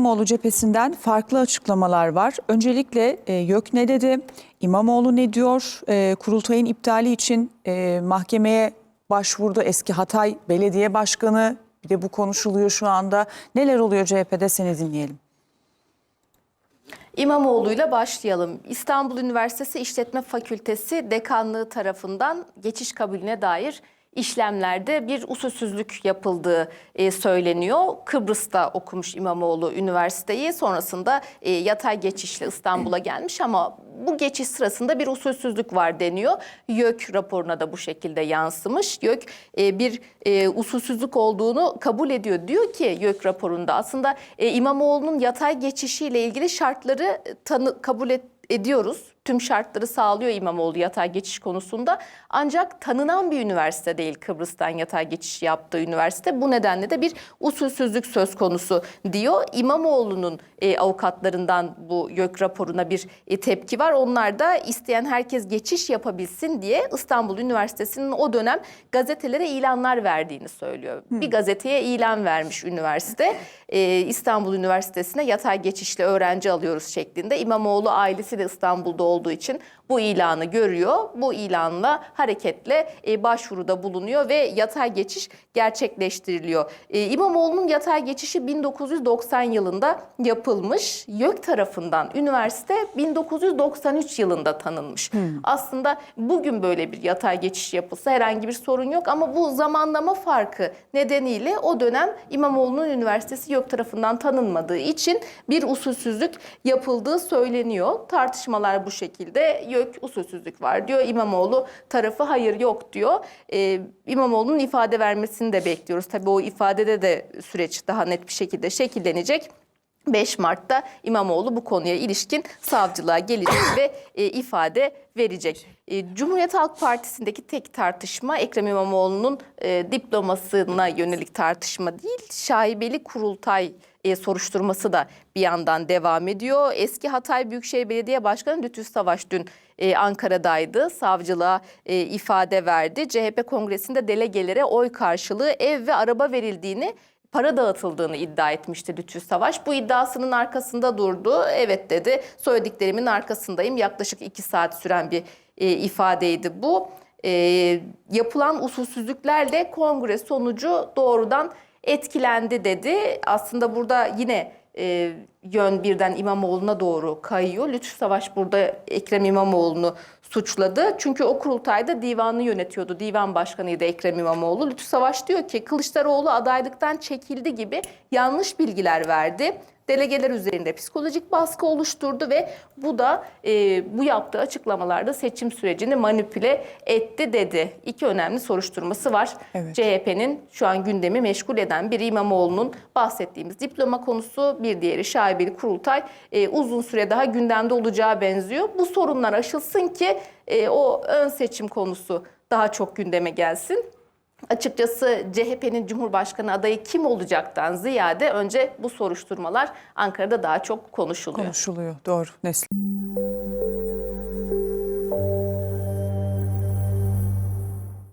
İmamoğlu cephesinden farklı açıklamalar var. Öncelikle e, YÖK ne dedi? İmamoğlu ne diyor? E, kurultayın iptali için e, mahkemeye başvurdu eski Hatay Belediye Başkanı. Bir de bu konuşuluyor şu anda. Neler oluyor CHP'de seni dinleyelim. İmamoğlu'yla başlayalım. İstanbul Üniversitesi İşletme Fakültesi Dekanlığı tarafından geçiş kabulüne dair işlemlerde bir usulsüzlük yapıldığı e, söyleniyor. Kıbrıs'ta okumuş İmamoğlu üniversiteyi. Sonrasında e, yatay geçişle İstanbul'a gelmiş ama bu geçiş sırasında bir usulsüzlük var deniyor. YÖK raporuna da bu şekilde yansımış. YÖK e, bir e, usulsüzlük olduğunu kabul ediyor. Diyor ki YÖK raporunda aslında e, İmamoğlu'nun yatay geçişiyle ilgili şartları tanı, kabul et, ediyoruz. Tüm şartları sağlıyor İmamoğlu yatay geçiş konusunda. Ancak tanınan bir üniversite değil Kıbrıs'tan yatay geçiş yaptığı üniversite. Bu nedenle de bir usulsüzlük söz konusu diyor. İmamoğlu'nun e, avukatlarından bu YÖK raporuna bir e, tepki var. Onlar da isteyen herkes geçiş yapabilsin diye İstanbul Üniversitesi'nin o dönem gazetelere ilanlar verdiğini söylüyor. Bir gazeteye ilan vermiş üniversite. E, İstanbul Üniversitesi'ne yatay geçişle öğrenci alıyoruz şeklinde. İmamoğlu ailesi de İstanbul'da olduğu için bu ilanı görüyor. Bu ilanla hareketle e, başvuruda bulunuyor ve yatay geçiş gerçekleştiriliyor. E, İmamoğlu'nun yatay geçişi 1990 yılında yapılmış. YÖK tarafından üniversite 1993 yılında tanınmış. Aslında bugün böyle bir yatay geçiş yapılsa herhangi bir sorun yok ama bu zamanlama farkı nedeniyle o dönem İmamoğlu'nun üniversitesi YÖK tarafından tanınmadığı için bir usulsüzlük yapıldığı söyleniyor. Tartışmalar bu şekilde. YÖK usulsüzlük var diyor. İmamoğlu tarafı hayır yok diyor. Ee, İmamoğlu'nun ifade vermesini de bekliyoruz. Tabii o ifadede de süreç daha net bir şekilde şekillenecek. 5 Mart'ta İmamoğlu bu konuya ilişkin savcılığa gelecek ve e, ifade verecek. E, Cumhuriyet Halk Partisi'ndeki tek tartışma Ekrem İmamoğlu'nun e, diplomasına yönelik tartışma değil, şaibeli kurultay e, soruşturması da bir yandan devam ediyor. Eski Hatay Büyükşehir Belediye Başkanı Lütfü Savaş dün e, Ankara'daydı. Savcılığa e, ifade verdi. CHP kongresinde delegelere oy karşılığı ev ve araba verildiğini para dağıtıldığını iddia etmişti Lütfü Savaş. Bu iddiasının arkasında durdu. Evet dedi. Söylediklerimin arkasındayım. Yaklaşık iki saat süren bir e, ifadeydi bu. E, yapılan usulsüzlüklerle kongre sonucu doğrudan etkilendi dedi. Aslında burada yine e, yön birden İmamoğlu'na doğru kayıyor. Lütfü Savaş burada Ekrem İmamoğlu'nu suçladı. Çünkü o kurultayda divanı yönetiyordu. Divan başkanıydı Ekrem İmamoğlu. Lütfü Savaş diyor ki Kılıçdaroğlu adaylıktan çekildi gibi yanlış bilgiler verdi. Delegeler üzerinde psikolojik baskı oluşturdu ve bu da e, bu yaptığı açıklamalarda seçim sürecini manipüle etti dedi. İki önemli soruşturması var. Evet. CHP'nin şu an gündemi meşgul eden biri İmamoğlu'nun bahsettiğimiz diploma konusu, bir diğeri şaibeli kurultay e, uzun süre daha gündemde olacağı benziyor. Bu sorunlar aşılsın ki e, o ön seçim konusu daha çok gündeme gelsin. Açıkçası CHP'nin Cumhurbaşkanı adayı kim olacaktan ziyade önce bu soruşturmalar Ankara'da daha çok konuşuluyor. Konuşuluyor. Doğru Nesli.